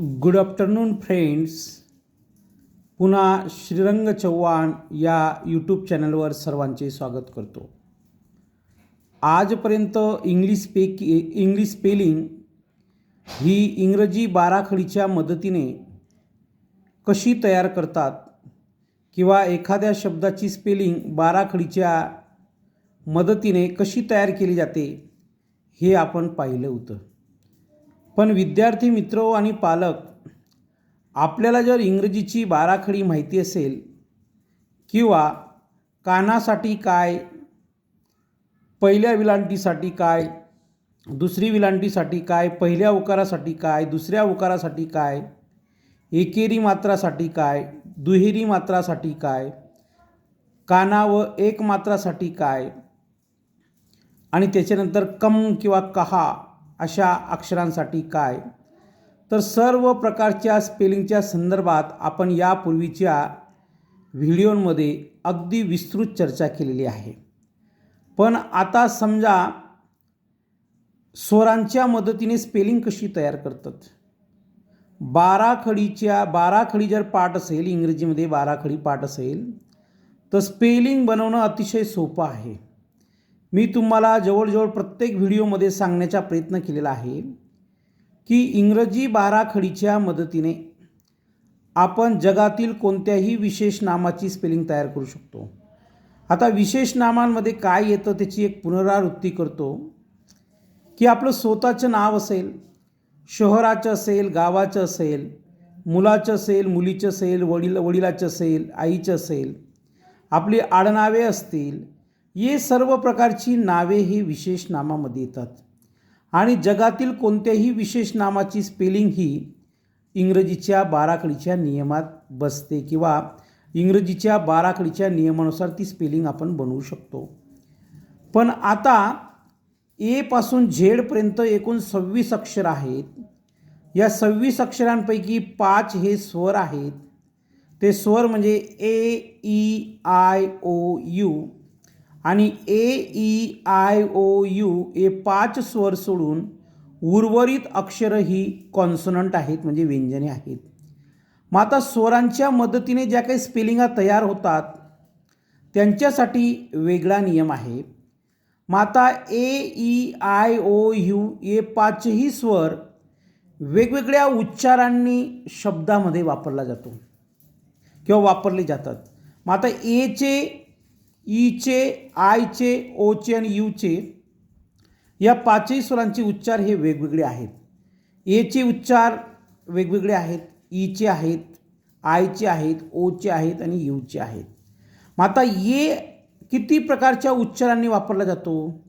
Good afternoon friends. पुन्हा श्रीरंग चव्हाण या YouTube चॅनलवर सर्वांचे स्वागत करतो. आजपर्यंत इंग्लिश स्पेकी इंग्लिश स्पेलिंग ही इंग्रजी बाराखडीच्या मदतीने कशी तयार करतात किंवा एखाद्या शब्दाची स्पेलिंग बाराखडीच्या मदतीने कशी तयार केली जाते हे आपण पाहिलं होतं. पण विद्यार्थी मित्र आणि पालक आपल्याला जर इंग्रजीची बाराखडी माहिती असेल किंवा कानासाठी काय पहिल्या विलांटीसाठी काय दुसरी विलांटीसाठी काय पहिल्या उकारासाठी काय दुसऱ्या उकारासाठी काय एकेरी मात्रासाठी काय दुहेरी मात्रासाठी काय काना व एक मात्रासाठी काय आणि त्याच्यानंतर कम किंवा कहा अशा अक्षरांसाठी काय? तर सर्व प्रकारच्या स्पेलिंगच्या संदर्भात आपण यापूर्वीच्या व्हिडिओमध्ये अगदी विस्तृत चर्चा केलेली आहे. पण आता समजा स्वरांच्या मदतीने स्पेलिंग कशी तयार करतात? बाराखडीच्या बाराखडी जर पाठ असेल इंग्रजीमध्ये बाराखडी पाठ असेल तर स्पेलिंग बनवणं अतिशय सोपं आहे. मी तुम्हाला जवळजवळ प्रत्येक व्हिडिओमध्ये सांगण्याचा प्रयत्न केलेला आहे की इंग्रजी बाराखडीच्या मदतीने आपण जगातील कोणत्याही विशेष नामाची स्पेलिंग तयार करू शकतो. आता विशेष नामांमध्ये काय येतं त्याची एक पुनरावृत्ती करतो. की आपलं स्वतःचं नाव असेल शहराचं असेल गावाचं असेल मुलाचं असेल मुलीचं असेल वडील वडिलाचं असेल आईचं असेल आपली आडनावे असतील ये सर्व प्रकारची नावे ही विशेष नामामध्ये येतात. आणि जगातील कोणत्याही विशेष नामाची स्पेलिंग ही इंग्रजीच्या बाराखडीच्या नियमात बसते किंवा इंग्रजीच्या बाराखडीच्या नियमानुसार ती स्पेलिंग आपण बनवू शकतो. पण आता एपासून झेडपर्यंत एकूण सव्वीस अक्षर आहेत. या सव्वीस अक्षरांपैकी पाच हे स्वर आहेत. ते स्वर म्हणजे A E I O U आणि A E I O U हे पाच स्वर सोडून उर्वरित अक्षरं ही कॉन्सोनंट आहेत म्हणजे व्यंजने आहेत. मग आता स्वरांच्या मदतीने ज्या काही स्पेलिंगा तयार होतात त्यांच्यासाठी वेगळा नियम आहे. मग आता A E I O U हे पाचही स्वर वेगवेगळ्या उच्चारांनी शब्दामध्ये वापरला जातो किंवा वापरले जातात. मग आता एचे ईचे आयचे ओचे आणि यूचे या पाचही स्वरांचे उच्चार हे वेगवेगळे आहेत. एचे उच्चार वेगवेगळे आहेत ईचे आहेत आयचे आहेत ओचे आहेत आणि यूचे आहेत. मग आता ये किती प्रकारच्या उच्चारांनी वापरला जातो?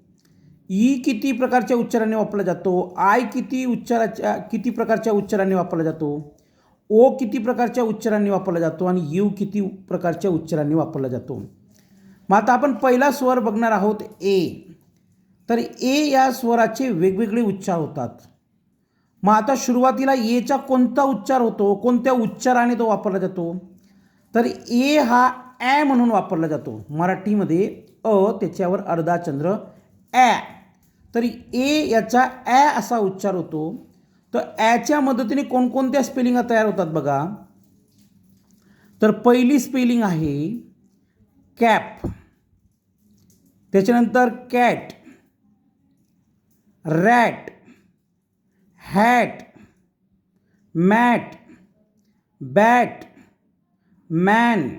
ई किती प्रकारच्या उच्चारांनी वापरला जातो? आय किती उच्चाराच्या किती प्रकारच्या उच्चारांनी वापरला जातो? ओ किती प्रकारच्या उच्चारांनी वापरला जातो? आणि यू किती प्रकारच्या उच्चारांनी वापरला जातो? मग आता आपण पहिला स्वर बघणार आहोत ए. तर ए या स्वराचे वेगवेगळे उच्चार होतात. मग आता सुरुवातीला एचा कोणता उच्चार होतो? कोणत्या उच्चाराने तो वापरला जातो? तर ए हा ॲ म्हणून वापरला जातो. मराठीमध्ये अ त्याच्यावर अर्धा चंद्र ॲ तर ए याचा ॲ असा उच्चार होतो. तर ॲच्या मदतीने कोणकोणत्या स्पेलिंगा तयार होतात बघा. तर पहिली स्पेलिंग आहे कॅप. त्याच्यानंतर cat rat hat mat bat man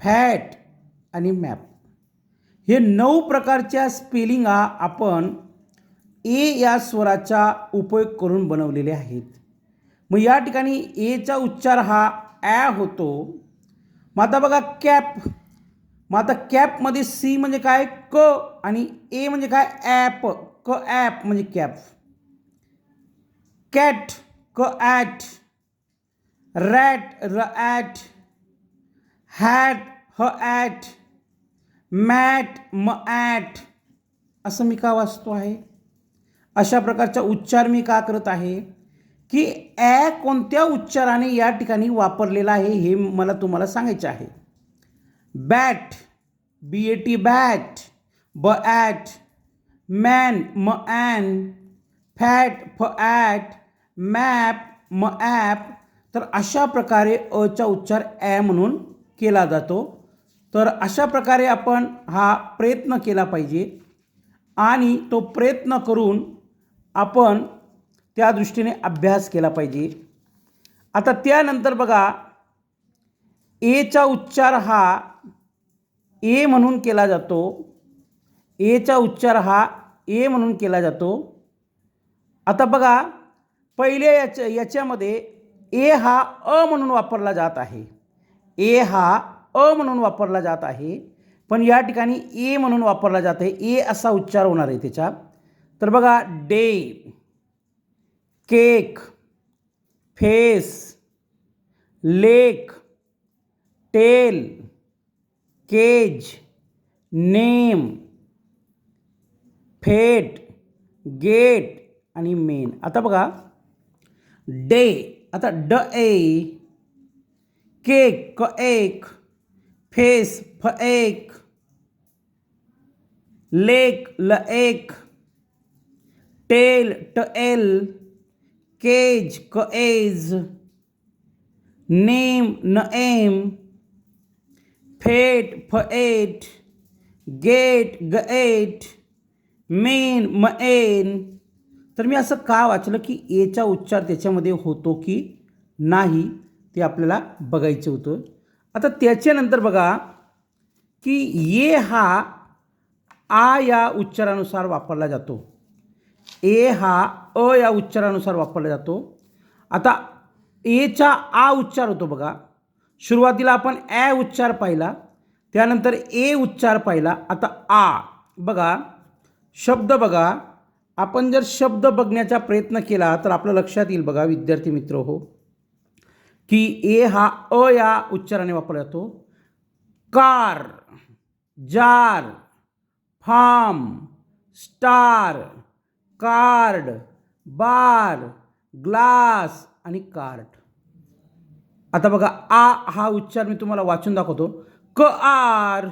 fat आणि मॅप. हे नऊ प्रकारच्या स्पेलिंगा आपण ए या स्वराचा उपयोग करून बनवलेले आहेत. मग या ठिकाणी एचा उच्चार हा ॲ होतो. मग आता बघा कॅप. मग आता कॅपमध्ये सी म्हणजे काय? क आणि ए म्हणजे काय? ॲप. क ॲप म्हणजे कॅप. कॅट. क ॲट. रॅट. र ॲट. हॅट. ह ॲट. मॅट. म ॲट. असं मी का वाचतो आहे? अशा प्रकारचा उच्चार मी का करत आहे? की ॲ कोणत्या उच्चाराने या ठिकाणी वापरलेला आहे हे मला तुम्हाला सांगायचं आहे. Bat B A T bat ब ॲट मॅन म ॲन फॅट फ ॲट मॅप म ॲप तर अशा प्रकारे अचा उच्चार ॲ म्हणून केला जातो. तर अशा प्रकारे आपण हा प्रयत्न केला पाहिजे. आणि तो प्रयत्न करून आपण त्या दृष्टीने अभ्यास केला पाहिजे. आता त्यानंतर बघा एचा उच्चार हा ए म्हणून केला जातो. एचा उच्चार हा ए म्हणून केला जातो. आता बघा पहिल्या याच्या याच्यामध्ये ए हा अ म्हणून वापरला जात आहे. ए हा अ म्हणून वापरला जात आहे. पण या ठिकाणी ए म्हणून वापरला जात आहे. ए असा उच्चार होणार आहे त्याच्या तर बघा day cake face lake tail cage name fate gate आणि मेन. आता बघा डे आता ड ए केक क एक फेस फ एक लेक ल एक टेल ट एल केज क एज नेम न एम फेट फ एट गेट ग एट मेन म एन तर मी असं का वाचलं की एचा उच्चार त्याच्यामध्ये होतो की नाही ते आपल्याला बघायचं होतं. आता त्याच्यानंतर बघा की ये हा आ या उच्चारानुसार वापरला जातो. ए हा अ या उच्चारानुसार वापरला जातो. आता एचा आ उच्चार होतो बघा. सुरुवातीला आपण ॲ उच्चार पाहिला त्यानंतर ए उच्चार पाहिला आता आ. बघा शब्द बघा. आपण जर शब्द बघण्याचा प्रयत्न केला तर आपलं लक्षात येईल बघा विद्यार्थी मित्र हो. की ए हा अ या उच्चाराने वापरला जातो. Car jar farm star card bar glass आणि कार्ड. आता बघा आ हा उच्चार मी तुम्हाला वाचून दाखवतो. क आर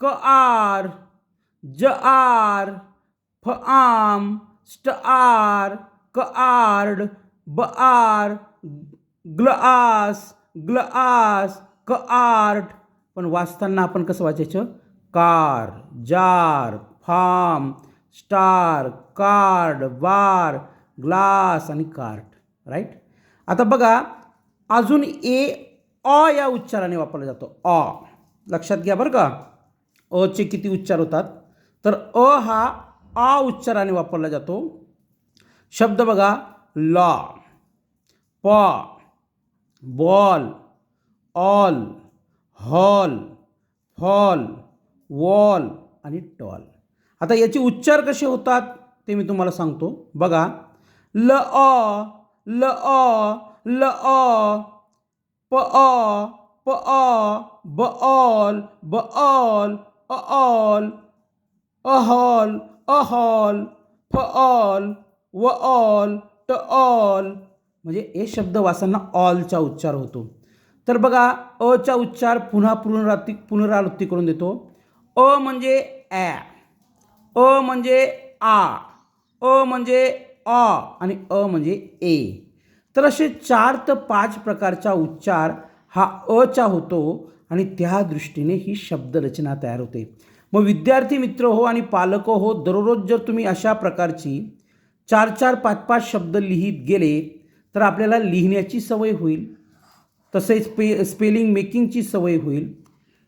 क आर ज आर फ आम स्ट आर क आर्ड ब आर ग्ल आस ग्ल आस क आर्ट पण वाचताना आपण कसं वाचायचं? Car jar farm star card bar glass आणि कार्ट राईट? आता बघा अजून ए अ या उच्चाराने वापरला जातो. अ. लक्षात घ्या बरं का. अचे किती उच्चार होतात? तर अ हा आ उच्चाराने वापरला जातो. शब्द बघा. लॉ प ball all hall fall wall आणि टॉल. आता याचे उच्चार कसे होतात ते मी तुम्हाला सांगतो. बघा. ल अ ल अ ल अ प अ प अ ब ऑल ब ऑल अ ऑल अहॉल अहॉल फ ऑल व ऑल ट ऑल म्हणजे हे शब्द वाचताना ऑलचा उच्चार होतो. तर बघा अचा उच्चार पुन्हा पुनरावृत्ती पुनरावृत्ती करून देतो. अ म्हणजे ॲ अ म्हणजे आ अ म्हणजे अ आणि अ म्हणजे ए. तर असे चार तर पाच प्रकारचा उच्चार हा अचा होतो आणि त्या दृष्टीने ही शब्दरचना तयार होते. मग विद्यार्थी मित्र हो आणि पालक हो दररोज जर तुम्ही अशा प्रकारची चार चार पाच पाच शब्द लिहित गेले तर आपल्याला लिहिण्याची सवय होईल. तसेच स्पे स्पेलिंग मेकिंगची सवय होईल.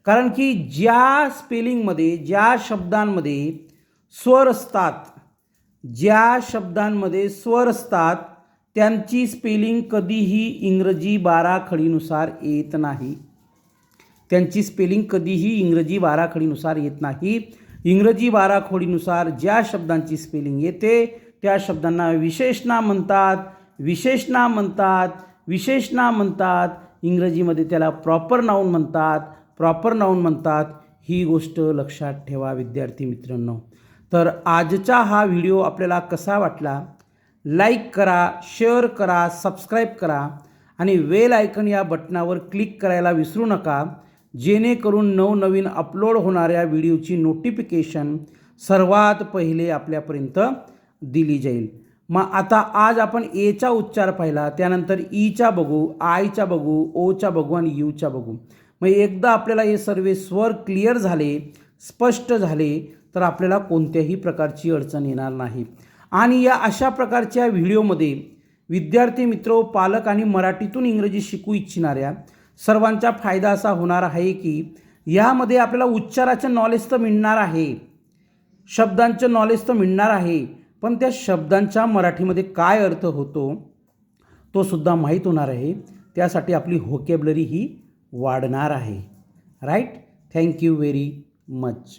कारण की ज्या स्पेलिंगमध्ये ज्या शब्दांमध्ये स्वर असतात ज्या शब्दांमध्ये स्वर असतात त्यांची स्पेलिंग कधीही इंग्रजी बाराखडीनुसार येत नाही. त्यांची स्पेलिंग कधीही इंग्रजी बाराखडीनुसार येत नाही. इंग्रजी बाराखडीनुसार ज्या शब्दांची स्पेलिंग येते त्या शब्दांना विशेषणा म्हणतात. विशेषणा म्हणतात. विशेषणा म्हणतात. इंग्रजीमध्ये त्याला प्रॉपर नाऊन म्हणतात. प्रॉपर नाऊन म्हणतात. ही गोष्ट लक्षात ठेवा विद्यार्थी मित्रांनो. तर आजचा हा व्हिडिओ आपल्याला कसा वाटला? लाईक करा शेअर करा सबस्क्राईब करा आणि वेल आयकन या बटनावर क्लिक करायला विसरू नका जेणेकरून नवनवीन अपलोड होणाऱ्या व्हिडिओची नोटिफिकेशन सर्वात पहिले आपल्यापर्यंत दिली जाईल. मग आता आज आपण एचा उच्चार पाहिला त्यानंतर e ईचा बघू आयचा बघू ओचा बघू आणि यूचा बघू. मग एकदा आपल्याला हे सर्व स्वर क्लिअर झाले स्पष्ट झाले तर आपल्याला कोणत्याही प्रकारची अडचण येणार नाही. आणि या अशा प्रकारच्या व्हिडिओमध्ये विद्यार्थी मित्र पालक आणि मराठीतून इंग्रजी शिकू इच्छिणाऱ्या सर्वांचा फायदा असा होणार आहे की यामध्ये आपल्याला उच्चाराचं नॉलेज तर मिळणार आहे शब्दांचं नॉलेज तर मिळणार आहे पण त्या शब्दांच्या मराठीमध्ये काय अर्थ होतो तो सुद्धा माहीत होणार आहे. त्यासाठी आपली होकेबलरी ही वाढणार आहे. Right thank you very much